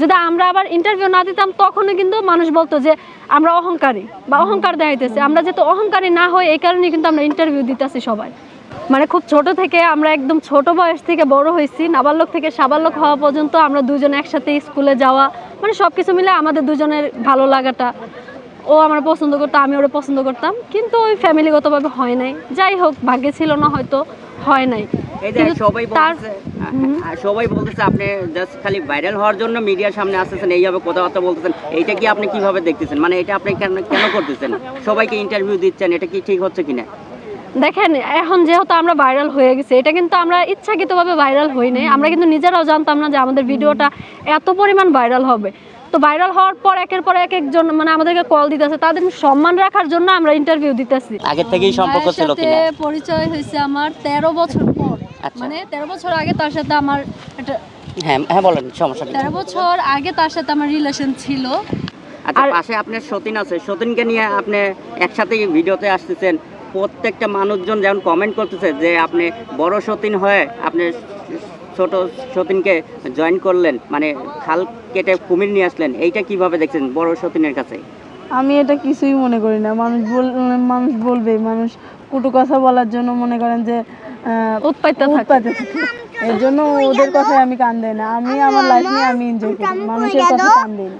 যদি আমরা আবার ইন্টারভিউ না দিতাম তখনও কিন্তু মানুষ বলতো যে আমরা অহংকারী বা অহংকার দেখাইতেছে। আমরা যেহেতু অহংকারী না হই এই কারণে কিন্তু আমরা ইন্টারভিউ দিতেছি সবাই। মানে খুব ছোট থেকে আমরা একদম ছোট বয়স থেকে বড় হয়েছি, নাবালক থেকে সাবালক হওয়া পর্যন্ত আমরা দুজন একসাথে স্কুলে যাওয়া মানে সব কিছু মিলে আমাদের দুজনের ভালো লাগাটা। ও আমার পছন্দ করতো, আমি ওরা পছন্দ করতাম। কিন্তু ওই ফ্যামিলিগতভাবে হয় নাই। যাই হোক, ভাগ্যে ছিল না হয়তো, হয় নাই। সবাই তার- সবাই বলতেছে আপনি জাস্ট খালি ভাইরাল হওয়ার জন্য মিডিয়ার সামনে আসতেছেন এইভাবে কথাবার্তা বলতেছেন এইটা কি আপনি কীভাবে দেখতেছেন? মানে এটা আপনি কেন কেন করতেছেন? সবাইকে ইন্টারভিউ দিচ্ছেন এটা কি ঠিক হচ্ছে কিনা? দেখেন এখন যেহেতু আমরা ভাইরাল হয়ে গেছে এটা কিন্তু আমরা ইচ্ছাকৃতভাবে ভাইরাল হই নাই। আমরা কিন্তু নিজেরাও জানতাম না যে আমাদের ভিডিওটা এত পরিমাণ ভাইরাল হবে। তো ভাইরাল হওয়ার পর একের পর এক একজন মানে আমাদেরকে কল দিতেছে তাদের সম্মান রাখার জন্য আমরা ইন্টারভিউ দিতেছি। আগের থেকেই সম্পর্ক ছিল কিনা? পরিচয় হয়েছে আমার তেরো বছর পর। মানে তেরো বছর আগে তার সাথে আমার একটা হ্যাঁ হ্যাঁ বলেন সমস্যা নেই। তেরো বছর আগে তার সাথে আমার রিলেশন ছিল। আচ্ছা আর- পাশে আপনার সতীন আছে। সতীনকে নিয়ে আপনি একসাথে ভিডিওতে আসতেছেন। প্রত্যেকটা মানুষজন যেমন কমেন্ট করতেছে যে আপনি বড় সতীন হয়ে আপনি ছোট সতীনকে জয়েন করলেন। মানে খাল কেটে কুমির নিয়ে আসলেন। এইটা কীভাবে দেখছেন বড় সতীনের কাছে? আমি এটা কিছুই মনে করি না। মানুষ বল মানুষ বলবে মানুষ কুটু কথা বলার জন্য মনে করেন যে উৎপাইতে থাকে। এর জন্য ওদের কথায় আমি কান দেই না। আমি আমার লাইফ নিয়ে আমি এনজয় করি। মানুষের কথা কান দেই না।